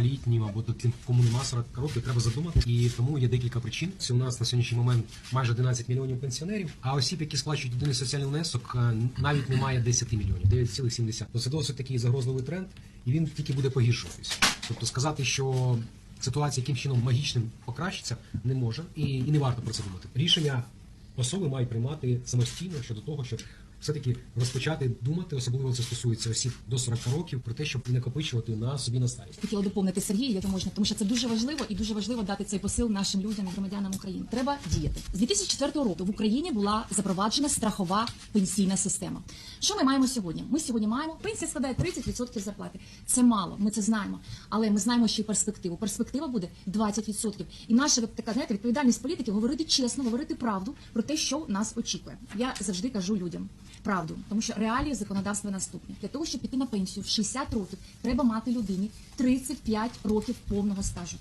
літнім або тим, кому нема 40 років, треба задумати. І тому є декілька причин. Це у нас на сьогоднішній момент майже 11 мільйонів пенсіонерів, а осіб, які сплачують єдиний соціальний внесок, е, навіть немає 10 мільйонів, 9,7. То це досить такий загрозливий тренд, і він тільки буде погіршуватися. Тобто сказати, що ситуація яким чином магічним покращиться, не може і, і не варто про це думати. Рішення особи мають приймати самостійно щодо того, щоб все-таки розпочати думати, особливо це стосується осіб до 40 років, про те, щоб накопичувати на собі на старість. Хотіла доповнити Сергія, як можна, тому що це дуже важливо і дуже важливо дати цей посил нашим людям, громадянам України. Треба діяти з 2004 року. В Україні була запроваджена страхова пенсійна система. Що ми маємо сьогодні? Ми сьогодні маємо пенсія складає 30% зарплати. Це мало, ми це знаємо, але ми знаємо ще й перспективу. Перспектива буде 20%. І наша така знаєте, відповідальність політики говорити чесно, говорити правду про те, що нас очікує. Я завжди кажу людям правду, тому що реалії законодавства наступні. Для того, щоб піти на пенсію в 60 років, треба мати людині 35 років повного стажу.